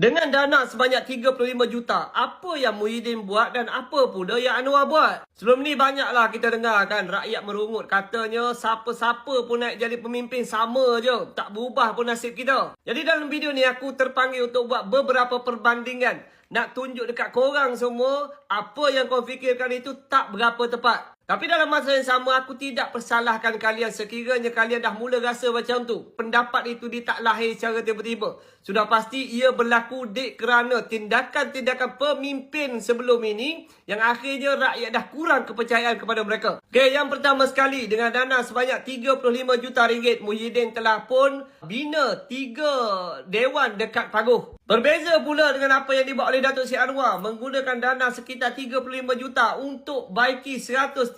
Dengan dana sebanyak 35 juta, apa yang Muhyiddin buat dan apa pula yang Anwar buat? Sebelum ni banyaklah kita dengar kan rakyat merungut katanya siapa-siapa pun naik jadi pemimpin sama je. Tak berubah pun nasib kita. Jadi dalam video ni aku terpanggil untuk buat beberapa perbandingan. Nak tunjuk dekat korang semua apa yang kau fikirkan itu tak berapa tepat. Tapi dalam masa yang sama aku tidak persalahkan kalian sekiranya kalian dah mula rasa macam tu. Pendapat itu dia tak lahir secara tiba-tiba. Sudah pasti ia berlaku dek kerana tindakan-tindakan pemimpin sebelum ini yang akhirnya rakyat dah kurang kepercayaan kepada mereka. Okey, yang pertama sekali dengan dana sebanyak 35 juta ringgit Muhyiddin telah pun bina tiga dewan dekat Paguh. Berbeza pula dengan apa yang dibuat oleh Datuk Seri Anwar menggunakan dana sekitar 35 juta untuk baiki 137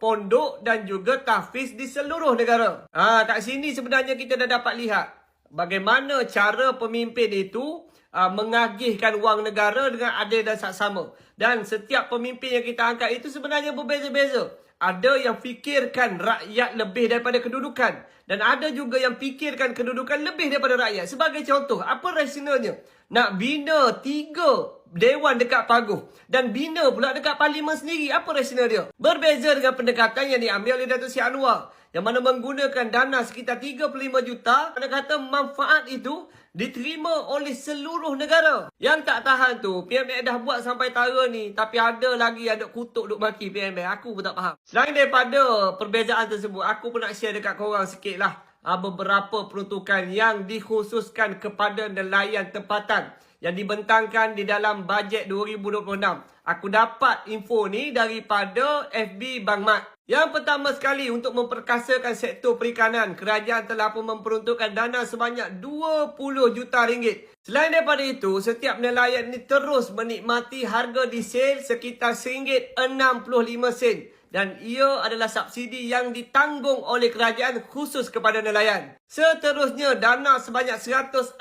pondok dan juga tahfiz di seluruh negara. Ha, kat sini sebenarnya kita dah dapat lihat bagaimana cara pemimpin itu uh, mengagihkan wang negara dengan adil dan saksama. Dan setiap pemimpin yang kita angkat itu sebenarnya berbeza-beza. Ada yang fikirkan rakyat lebih daripada kedudukan. Dan ada juga yang fikirkan kedudukan lebih daripada rakyat. Sebagai contoh, apa rasionalnya? Nak bina tiga dewan dekat Paguh. Dan bina pula dekat parlimen sendiri. Apa rasional dia? Berbeza dengan pendekatan yang diambil oleh Datuk Seri Anwar. Yang mana menggunakan dana sekitar 35 juta. Pada kata manfaat itu diterima oleh seluruh negara. Yang tak tahan tu, PMX dah buat sampai tara ni. Tapi ada lagi duk kutuk, duk maki PMX. Aku pun tak faham. Selain daripada perbezaan tersebut, aku pun nak share dekat korang sikit lah. ah, Beberapa peruntukan yang dikhususkan kepada nelayan tempatan yang dibentangkan di dalam bajet 2026. Aku dapat info ni daripada FB Bang Mat. Yang pertama sekali untuk memperkasakan sektor perikanan, kerajaan telah pun memperuntukkan dana sebanyak 20 juta ringgit. Selain daripada itu, setiap nelayan ni terus menikmati harga diesel sekitar RM1.65 dan ia adalah subsidi yang ditanggung oleh kerajaan khusus kepada nelayan. Seterusnya, dana sebanyak 160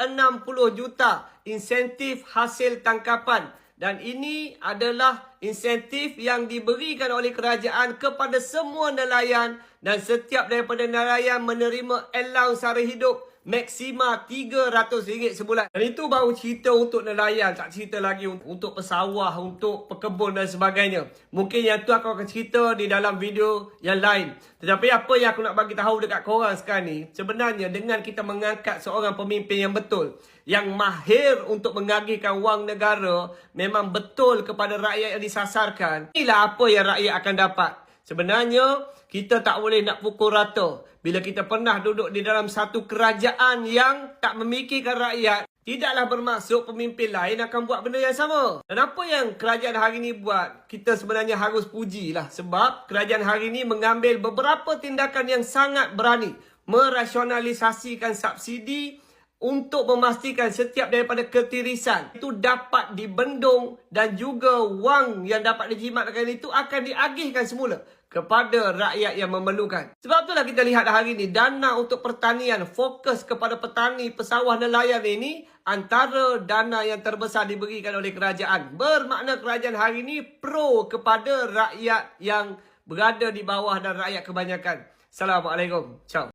juta insentif hasil tangkapan dan ini adalah insentif yang diberikan oleh kerajaan kepada semua nelayan dan setiap daripada nelayan menerima allowance sara hidup maksima RM300 sebulan. Dan itu baru cerita untuk nelayan, tak cerita lagi untuk pesawah, untuk pekebun dan sebagainya. Mungkin yang tu aku akan cerita di dalam video yang lain. Tetapi apa yang aku nak bagi tahu dekat korang sekarang ni, sebenarnya dengan kita mengangkat seorang pemimpin yang betul, yang mahir untuk mengagihkan wang negara, memang betul kepada rakyat yang disasarkan. Inilah apa yang rakyat akan dapat. Sebenarnya, kita tak boleh nak pukul rata. Bila kita pernah duduk di dalam satu kerajaan yang tak memikirkan rakyat, tidaklah bermaksud pemimpin lain akan buat benda yang sama. Dan apa yang kerajaan hari ini buat, kita sebenarnya harus pujilah. Sebab kerajaan hari ini mengambil beberapa tindakan yang sangat berani. Merasionalisasikan subsidi untuk memastikan setiap daripada ketirisan itu dapat dibendung dan juga wang yang dapat dijimatkan itu akan diagihkan semula kepada rakyat yang memerlukan. Sebab itulah kita lihat hari ini dana untuk pertanian fokus kepada petani pesawah nelayan ini antara dana yang terbesar diberikan oleh kerajaan. Bermakna kerajaan hari ini pro kepada rakyat yang berada di bawah dan rakyat kebanyakan. Assalamualaikum. Ciao.